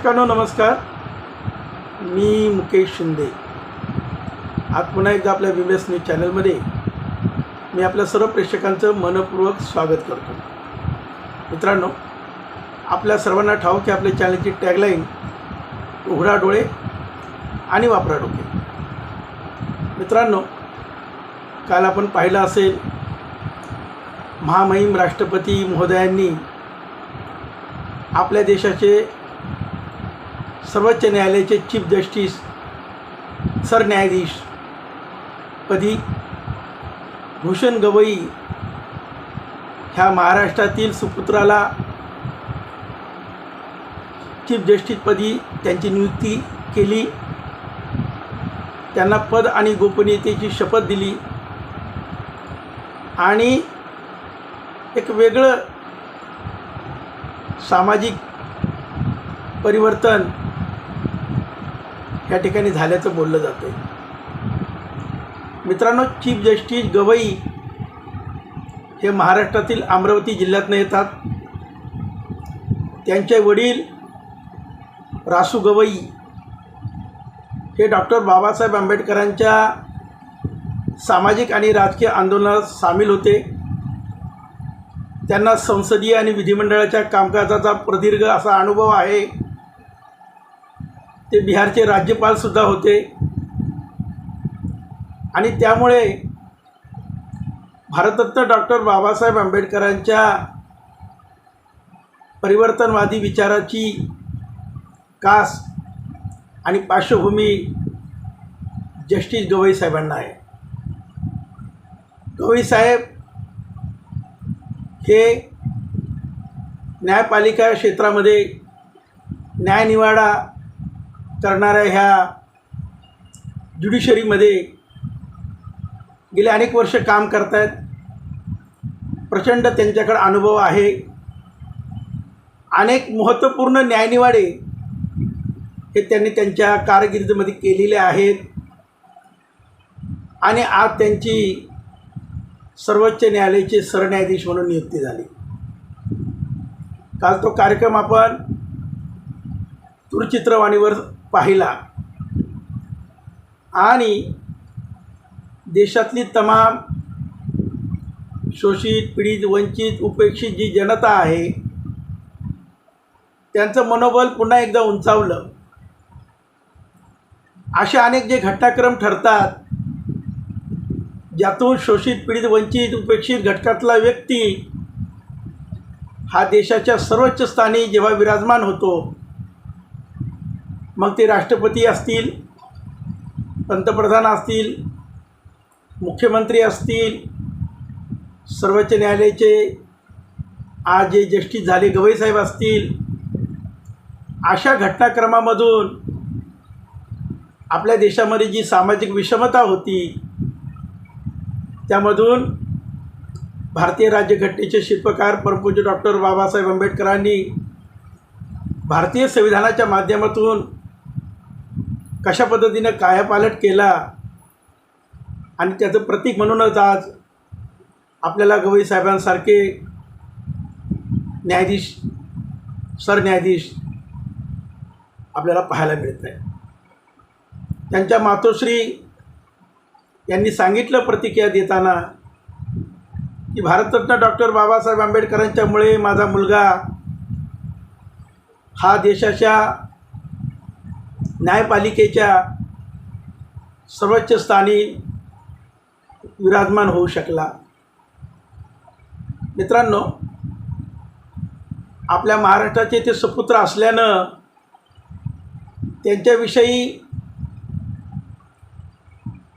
प्रेक्षकांनो नमस्कार. मी मुकेश शिंदे. आज पुन्हा एकदा आपल्या बी एस न्यूज चॅनलमध्ये मी आपल्या सर्व प्रेक्षकांचं मनपूर्वक स्वागत करतो. मित्रांनो आपल्या सर्वांना ठाऊक की आपल्या चॅनलची टॅगलाईन उघडा डोळे आणि वापरा डोके. मित्रांनो काल आपण पाहिलं असेल महामहिम राष्ट्रपती महोदयांनी आपल्या देशाचे सर्वोच्च न्यायालयाचे चीफ जस्टिस सरन्यायाधीश पदी भूषण गवई ह्या महाराष्ट्रातील सुपुत्राला चीफ जस्टिसपदी त्यांची नियुक्ती केली. त्यांना पद आणि गोपनीयतेची शपथ दिली. आणि एक वेगळं सामाजिक परिवर्तन या ठिकाणी झाल्याचं बोललं जातं आहे मित्रांनो चीफ जस्टिस गवई हे महाराष्ट्रातील अमरावती जिल्ह्यातनं येतात. त्यांचे वडील रासू गवई हे डॉक्टर बाबासाहेब आंबेडकरांच्या सामाजिक आणि राजकीय आंदोलनात सामील होते. त्यांना संसदीय आणि विधिमंडळाच्या कामकाजाचा प्रदीर्घ असा अनुभव आहे. ते बिहारचे राज्यपालसुद्धा होते. आणि त्यामुळे भारतरत्न डॉक्टर बाबासाहेब आंबेडकरांच्या परिवर्तनवादी विचाराची कास आणि पार्श्वभूमी जस्टिस गवई साहेबांना आहे. गवई साहेब हे न्यायपालिका क्षेत्रामध्ये न्यायनिवाडा करणाऱ्या ह्या ज्युडिशरीमध्ये गेले अनेक वर्ष काम करत आहेत प्रचंड त्यांच्याकडे अनुभव आहे. अनेक महत्त्वपूर्ण न्यायनिवाडे हे त्यांनी त्यांच्या कारकिर्दीमध्ये केलेले आहेत. आणि आज त्यांची सर्वोच्च न्यायालयाचे सरन्यायाधीश म्हणून नियुक्ती झाली. काल तो कार्यक्रम आपण दूरचित्रवाणीवर पाहिला. आणि देशातली तमाम शोषित पीडित वंचित उपेक्षित जी जनता आहे त्यांचं मनोबल पुन्हा एकदा उंचावलं. असे अनेक जे घटनाक्रम ठरतात ज्यातून शोषित पीडित वंचित उपेक्षित घटकातला व्यक्ती हा देशाच्या सर्वोच्च स्थानी जेव्हा विराजमान होतो मग ते राष्ट्रपती असतील पंतप्रधान असतील मुख्यमंत्री असतील सर्वोच्च न्यायालयाचे आज जे जस्टिस झाले गवईसाहेब असतील अशा घटनाक्रमामधून आपल्या देशामध्ये जी सामाजिक विषमता होती त्यामधून भारतीय राज्यघटनेचे शिल्पकार परमपूज्य डॉक्टर बाबासाहेब आंबेडकरांनी भारतीय संविधानाच्या माध्यमातून कशा पद्धतीनं कायापालट केला आणि त्याचं प्रतीक म्हणूनच आज आपल्याला गवई साहेबांसारखे न्यायाधीश सरन्यायाधीश आपल्याला पाहायला मिळत आहे त्यांच्या मातोश्री यांनी सांगितलं प्रतिक्रिया देताना की भारतरत्न डॉक्टर बाबासाहेब आंबेडकरांच्यामुळे माझा मुलगा हा देशाच्या न्यायपालिकेच्या सर्वोच्च स्थानी विराजमान होऊ शकला. मित्रांनो आपल्या महाराष्ट्राचे ते सुपुत्र असल्यानं त्यांच्याविषयी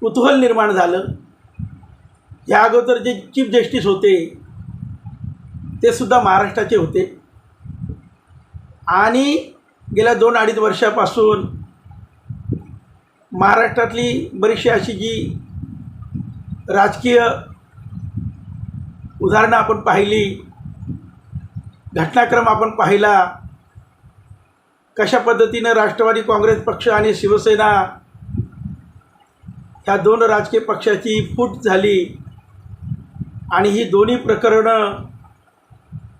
कुतूहल निर्माण झालं. या अगोदर जे चीफ जस्टिस होते ते सुद्धा महाराष्ट्राचे होते. आणि गेल्या दोन अडीच वर्षापासून महाराष्ट्रातली बरीचशी अशी जी राजकीय उदाहरणं आपण पाहिली घटनाक्रम आपण पाहिला कशा पद्धतीनं राष्ट्रवादी काँग्रेस पक्ष आणि शिवसेना ह्या दोन राजकीय पक्षाची फूट झाली आणि ही दोन्ही प्रकरणं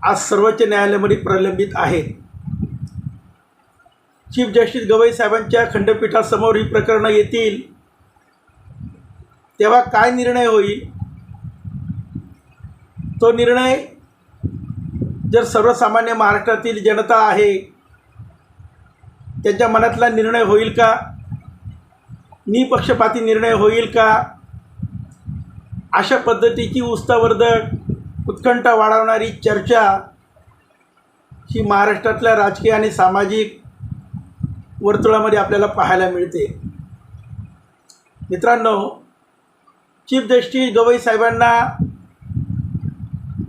आज सर्वोच्च न्यायालयामध्ये प्रलंबित आहेत. चीफ जस्टिस गवई साहेबांच्या खंडपीठासमोर ही प्रकरणं येतील. तेव्हा काय निर्णय होईल? तो निर्णय जर सर्वसामान्य महाराष्ट्रातील जनता आहे त्यांच्या मनातला निर्णय होईल का? निपक्षपाती निर्णय होईल का? अशा पद्धतीची उत्साहवर्धक उत्कंठा वाढवणारी चर्चा ही महाराष्ट्रातल्या राजकीय आणि सामाजिक वर्तुळामध्ये आपल्याला पाहायला मिळते. मित्रांनो चीफ जस्टिस गवई साहेबांना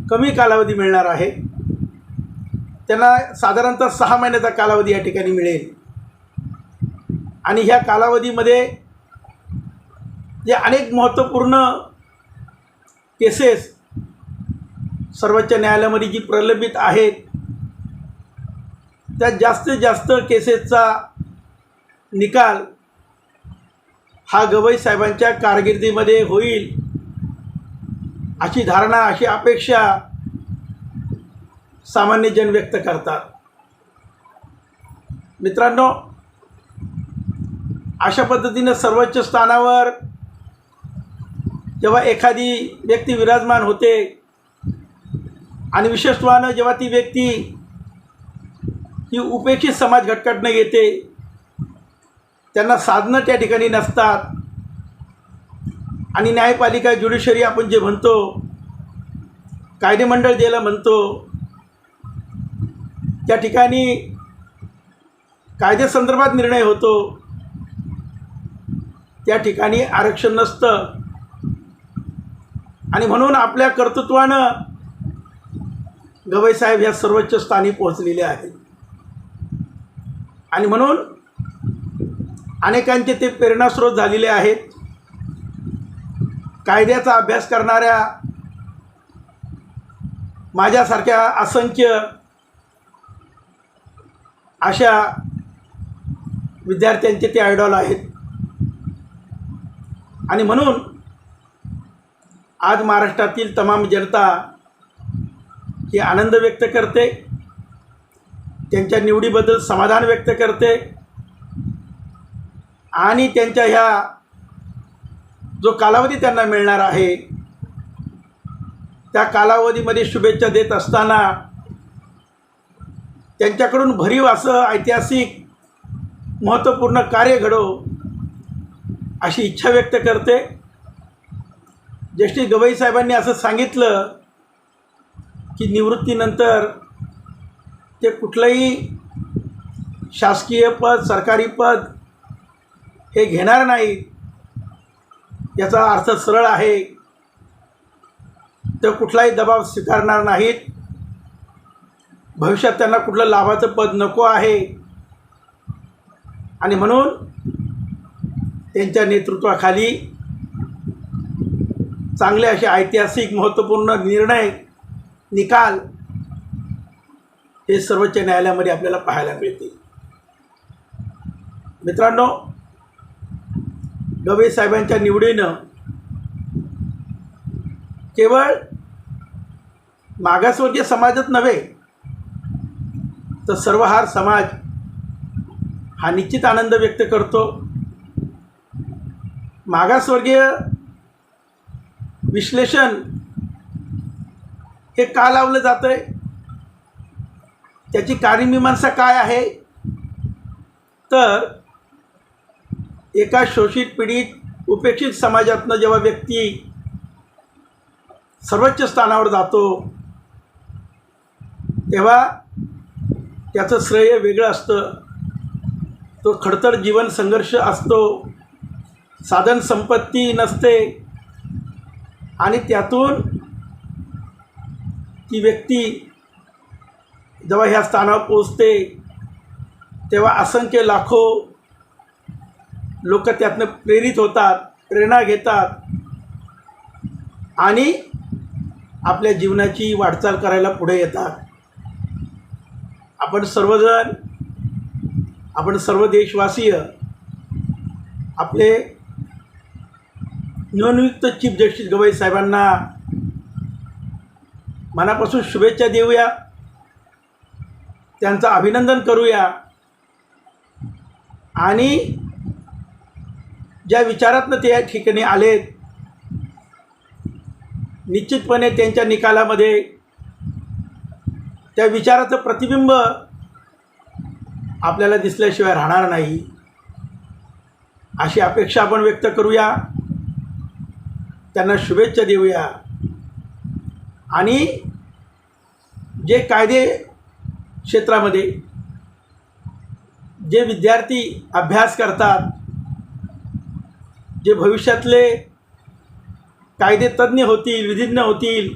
कमी कालावधी मिळणार आहे. त्यांना साधारणतः सहा महिन्याचा कालावधी या ठिकाणी मिळेल. आणि ह्या कालावधीमध्ये जे अनेक महत्त्वपूर्ण केसेस सर्वोच्च न्यायालयामध्ये जी प्रलंबित आहेत त्या जास्तीत जास्त केसेसचा निकाल हा गवई साहेबांच्या कारकिर्दीमध्ये होईल अशी धारणा अशी अपेक्षा सामान्य जन व्यक्त करतात. मित्रांनो अशा पद्धतीनं सर्वोच्च स्थानावर जेव्हा एखादी व्यक्ती विराजमान होते आणि विशेषत्वानं जेव्हा ती व्यक्ती ही उपेक्षित समाज घटकातनं येते त्यांना साधनं त्या ठिकाणी नसतात. आणि न्यायपालिका ज्युडिशरी आपण जे म्हणतो कायदेमंडळ ज्याला म्हणतो त्या ठिकाणी कायद्यासंदर्भात निर्णय होतो. त्या ठिकाणी आरक्षण नसतं. आणि म्हणून आपल्या कर्तृत्वानं गवईसाहेब ह्या सर्वोच्च स्थानी पोहोचलेले आहेत. आणि म्हणून अनेकांचे ते प्रेरणास्रोत झालेले आहेत. कायद्याचा अभ्यास करणाऱ्या माझ्यासारख्या असंख्य अशा विद्यार्थ्यांचे ते आयडॉल आहेत. आणि म्हणून आज महाराष्ट्रातील तमाम जनता ही आनंद व्यक्त करते. त्यांच्या निवडीबद्दल समाधान व्यक्त करते. आणि त्यांच्या ह्या जो कालावधी त्यांना मिळणार आहे त्या कालावधीमध्ये शुभेच्छा देत असताना त्यांच्याकडून भरीव असं ऐतिहासिक महत्त्वपूर्ण कार्य घडो अशी इच्छा व्यक्त करते. ज्येष्ठी गवई साहेबांनी असं सांगितलं की निवृत्तीनंतर ते कुठलंही शासकीय पद सरकारी पद हे घेणार नाहीत याचा अर्थ सरळ आहे. ते कुठलाही दबाव स्वीकारणार नाहीत. भविष्यात त्यांना कुठलं लाभाचं पद नको आहे. आणि म्हणून त्यांच्या नेतृत्वाखाली चांगले असे ऐतिहासिक महत्त्वपूर्ण निर्णय निकाल हे सर्वोच्च न्यायालयामध्ये आपल्याला पाहायला मिळतील. मित्रांनो गवई साहेबांच्या निवडीनं केवळ मागासवर्गीय समाजच नव्हे तर सर्वहार समाज हा निश्चित आनंद व्यक्त करतो. मागासवर्गीय विश्लेषण हे का लावलं जातं आहे त्याची कार्यमीमांसा काय आहे? तर एका शोषित पीडित उपेक्षित समाजातनं जेव्हा व्यक्ती सर्वोच्च स्थानावर जातो तेव्हा त्याचं श्रेय वेगळं असतं. तो खडतर जीवन संघर्ष असतो. साधन संपत्ती नसते. आणि त्यातून ती व्यक्ती जेव्हा ह्या स्थानावर पोचते तेव्हा असंख्य लाखो लोक त्यातनं प्रेरित होतात प्रेरणा घेतात. आणि आपल्या जीवनाची वाटचाल करायला पुढे येतात. आपण सर्वजण आपण सर्व देशवासीय आपले निवडणुक्त चीफ जस्टिस गवई साहेबांना मनापासून शुभेच्छा देऊया. त्यांचं अभिनंदन करूया. आणि ज्या विचारातनं ते या ठिकाणी आलेत निश्चितपणे त्यांच्या निकालामध्ये त्या विचाराचं प्रतिबिंब आपल्याला दिसल्याशिवाय राहणार नाही अशी अपेक्षा आपण व्यक्त करूया. त्यांना शुभेच्छा देऊया. आणि जे कायदे क्षेत्रामध्ये जे विद्यार्थी अभ्यास करतात जे भविष्यातले कायदे तज्ज्ञ होतील विधिज्ञ होतील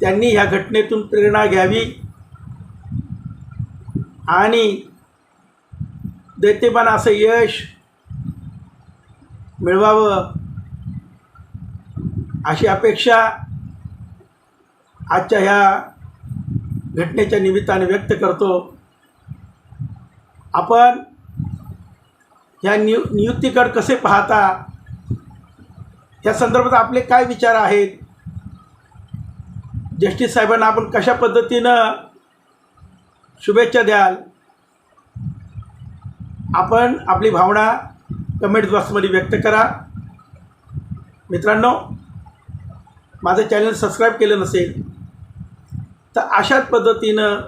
त्यांनी ह्या घटनेतून प्रेरणा घ्यावी. आणि दैत्यमान असं यश मिळवावं अशी अपेक्षा आजच्या ह्या घटनेच्या निमित्ताने व्यक्त करतो. आपण ह्या नियु नियुक्तीकडे कसे पाहता? या संदर्भात आपले काय विचार आहेत? जस्टिस साहेबांना आपण कशा पद्धतीनं शुभेच्छा द्याल? आपण आपली भावना कमेंट बॉक्समध्ये व्यक्त करा. मित्रांनो माझं चॅनल सबस्क्राईब केलं नसेल तर अशाच पद्धतीनं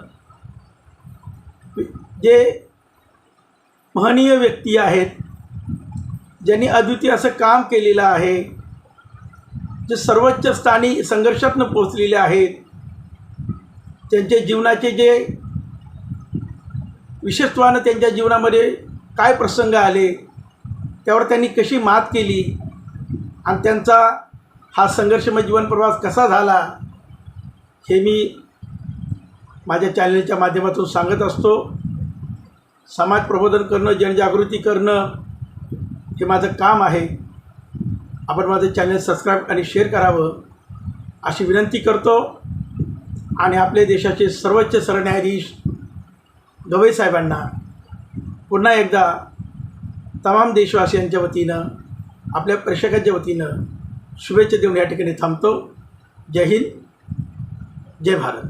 जे महनीय व्यक्ती आहेत. ज्यांनी अद्वितीय असं काम केलेलं आहे. जे सर्वोच्च स्थानी संघर्षातनं पोचलेले आहेत. त्यांच्या जीवनाचे जे विशेषत्वानं त्यांच्या जीवनामध्ये काय प्रसंग आले त्यावर त्यांनी कशी मात केली आणि त्यांचा हा संघर्षमय जीवन प्रवास कसा झाला हे मी माझ्या चॅनलच्या माध्यमातून सांगत असतो. समाज प्रबोधन करणं जनजागृती करणं हे माझं काम आहे. आपण माझं चॅनल सबस्क्राईब आणि शेअर करावं अशी विनंती करतो. आणि आपले देशाचे सर्वोच्च सरन्यायाधीश गवई साहेबांना पुन्हा एकदा तमाम देशवासियांच्या वतीनं आपल्या प्रेक्षकांच्या वतीनं शुभेच्छा देऊन या ठिकाणी थांबतो. जय हिंद जय भारत.